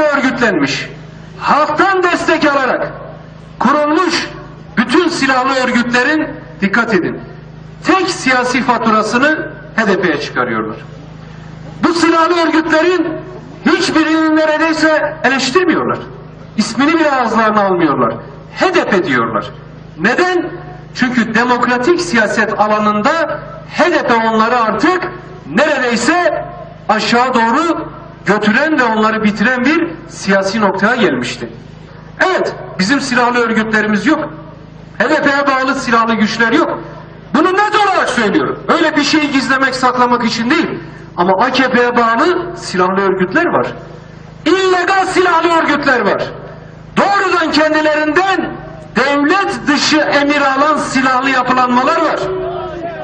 içinde örgütlenmiş, halktan destek alarak kurulmuş bütün silahlı örgütlerin dikkat edin. Tek siyasi faturasını HDP'ye çıkarıyorlar. Bu silahlı örgütlerin hiçbirini neredeyse eleştirmiyorlar. İsmini bile ağızlarına almıyorlar. HDP diyorlar. Neden? Çünkü demokratik siyaset alanında HDP onları artık neredeyse aşağı doğru götüren ve onları bitiren bir siyasi noktaya gelmişti. Evet, bizim silahlı örgütlerimiz yok. HDP'ye bağlı silahlı güçler yok. Bunu net olarak söylüyorum. Öyle bir şeyi gizlemek, saklamak için değil. Ama AKP'ye bağlı silahlı örgütler var. İllegal silahlı örgütler var. Doğrudan kendilerinden devlet dışı emir alan silahlı yapılanmalar var.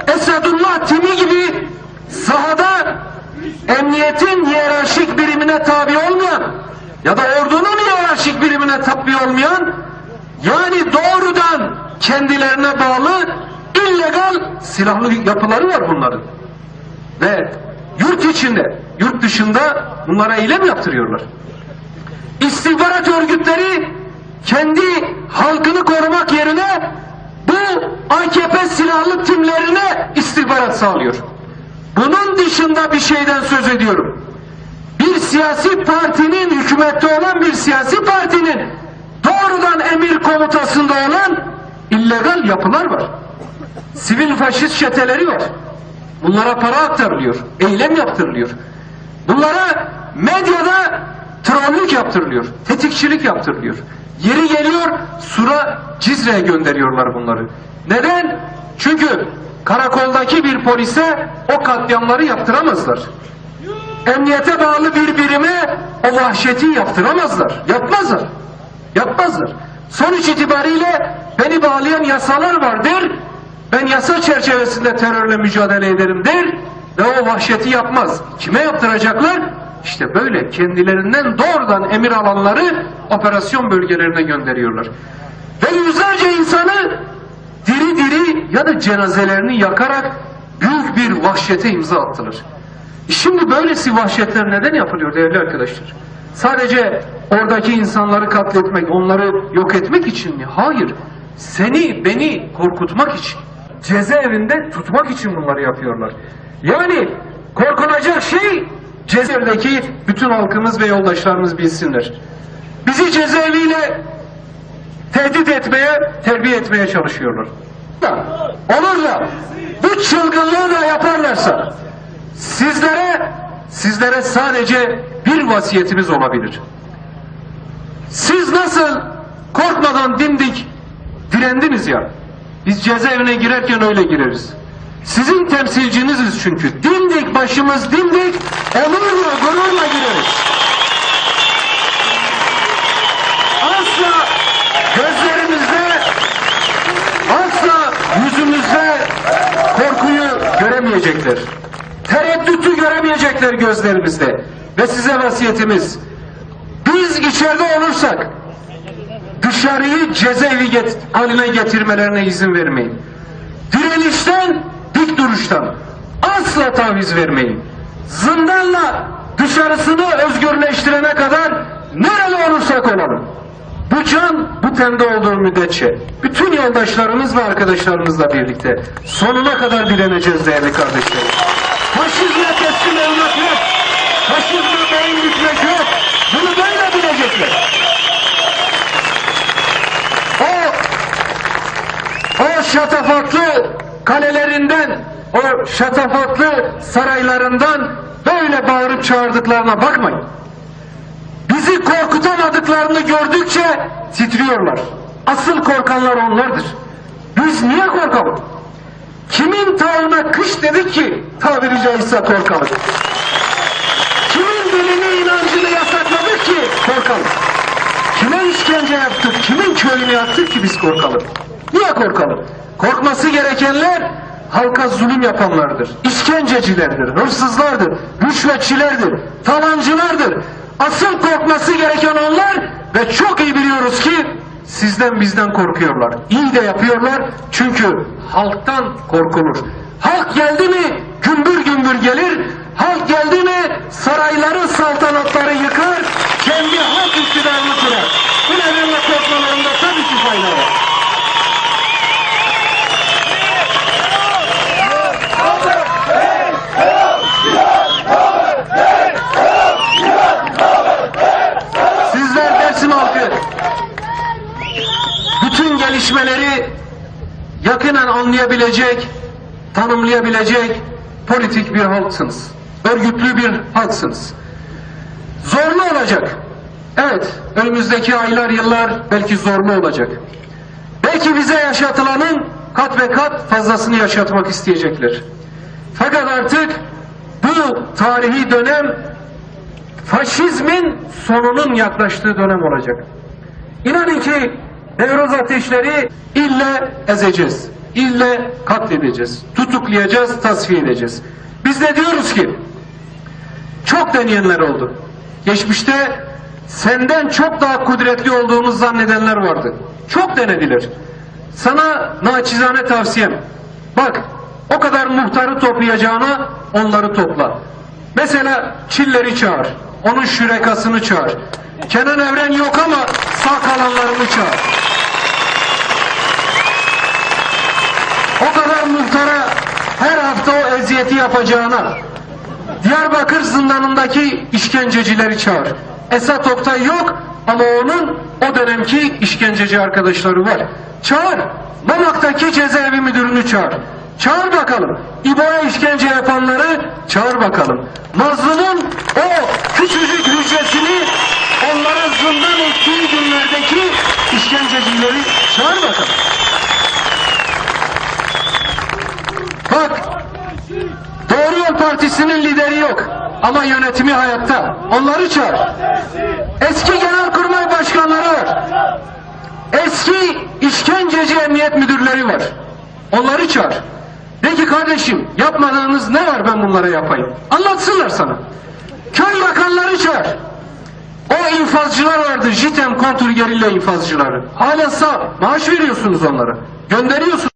Esadullah Timi gibi sahada emniyetin hiyerarşik birimine tabi olmayan ya da ordunun hiyerarşik birimine tabi olmayan yani doğrudan kendilerine bağlı illegal silahlı yapıları var bunların. Ve yurt içinde, yurt dışında bunlara eylem yaptırıyorlar. İstihbarat örgütleri kendi halkını korumak yerine bu AKP silahlı timlerine istihbarat sağlıyor. Bunun dışında bir şeyden söz ediyorum. Siyasi partinin, hükümette olan bir siyasi partinin doğrudan emir komutasında olan illegal yapılar var. Sivil faşist çeteleri var. Bunlara para aktarılıyor, eylem yaptırılıyor. Bunlara medyada trollük yaptırılıyor, tetikçilik yaptırılıyor. Yeri geliyor Sura Cizre'ye gönderiyorlar bunları. Neden? Çünkü karakoldaki bir polise o katliamları yaptıramazlar. Emniyete bağlı bir birime o vahşeti yaptıramazlar. Yapmazlar. Yapmazlar. Sonuç itibariyle beni bağlayan yasalar vardır. Ben yasa çerçevesinde terörle mücadele ederim der ve o vahşeti yapmaz. Kime yaptıracaklar? İşte böyle kendilerinden doğrudan emir alanları operasyon bölgelerine gönderiyorlar. Ve yüzlerce insanı diri diri ya da cenazelerini yakarak büyük bir vahşete imza attılar. Şimdi böylesi vahşetler neden yapılıyor değerli arkadaşlar? Sadece oradaki insanları katletmek, onları yok etmek için mi? Hayır. Seni, beni korkutmak için. Cezaevinde tutmak için bunları yapıyorlar. Yani korkulacak şey cezaevdeki bütün halkımız ve yoldaşlarımız bilsinler. Bizi cezaeviyle tehdit etmeye, terbiye etmeye çalışıyorlar. Olur da bu çılgınlığı da yaparlarsa sizlere sizlere sadece bir vasiyetimiz olabilir. Siz nasıl korkmadan dimdik direndiniz ya. Biz cezaevine girerken öyle gireriz. Sizin temsilciniziz çünkü. Dimdik başımız dimdik, onurla, gururla gireriz. Asla gözlerimizde, asla yüzümüzde korkuyu göremeyecekler. Göremeyecekler gözlerimizde. Ve size vasiyetimiz, biz içeride olursak dışarıyı cezaevi get haline getirmelerine izin vermeyin. Direnişten, dik duruştan asla taviz vermeyin. Zindanla dışarısını özgürleştirene kadar nerede olursak olalım. Bu can bu tende olduğu müddetçe bütün yoldaşlarımız ve arkadaşlarımızla birlikte sonuna kadar direneceğiz değerli kardeşlerim. Faşizme teslim olmak yok. Faşizme beyin bükmek yok. Bunu böyle bilecekler. O o şatafatlı kalelerinden, o şatafatlı saraylarından böyle bağırıp çağırdıklarına bakmayın. Bizi korkutamadıklarını gördükçe titriyorlar. Asıl korkanlar onlardır. Biz niye korkalım? Kimin tağına kış dedik ki tabiri caizse korkalım? Kimin dilini inancını yasakladık ki korkalım? Kime işkence yaptık, kimin köyünü yaptık ki biz korkalım? Niye korkalım? Korkması gerekenler halka zulüm yapanlardır, işkencecilerdir, hırsızlardır, rüşvetçilerdir, talancılardır. Asıl korkması gereken onlar ve çok iyi biliyoruz ki sizden bizden korkuyorlar. İyi de yapıyorlar çünkü halktan korkulur. Halk geldi mi gümbür gümbür gelir, halk geldi mi sarayları saltanatları yıkar, kendi gelişmeleri yakinen anlayabilecek, tanımlayabilecek politik bir halksınız. Örgütlü bir halksınız. Zorlu olacak. Evet, önümüzdeki aylar, yıllar belki zorlu olacak. Belki bize yaşatılanın kat ve kat fazlasını yaşatmak isteyecekler. Fakat artık bu tarihi dönem faşizmin sonunun yaklaştığı dönem olacak. İnanın ki Nevroz ateşleri ille ezeceğiz. İlle katledeceğiz. Tutuklayacağız, tasfiye edeceğiz. Biz de diyoruz ki çok deneyenler oldu. Geçmişte senden çok daha kudretli olduğunu zannedenler vardı. Çok denediler. Sana naçizane tavsiyem. Bak o kadar muhtarı toplayacağına onları topla. Mesela Çilleri çağır. Onun şürekasını çağır. Kenan Evren yok ama sağ kalanlarını çağır. O kadar muhtara her hafta o eziyeti yapacağına Diyarbakır zindanındaki işkencecileri çağır. Esat Oktay yok ama onun o dönemki işkenceci arkadaşları var. Çağır. Mamak'taki cezaevi müdürünü çağır. Çağır bakalım. İbo'ya işkence yapanları çağır bakalım. Mazlumun o küçücük hücresini onlara zindan ettiği günlerdeki işkencecileri çağır bakalım. Partisi'nin lideri yok. Ama yönetimi hayatta. Onları çağır. Eski genelkurmay başkanları var. Eski işkenceci emniyet müdürleri var. Onları çağır. De ki kardeşim yapmadığınız ne var ben bunlara yapayım. Anlatsınlar sana. Köy bakanları çağır. O infazcılar vardı. JITEM kontrgerilla infazcıları. Hala sağ. Maaş veriyorsunuz onlara. Gönderiyorsunuz.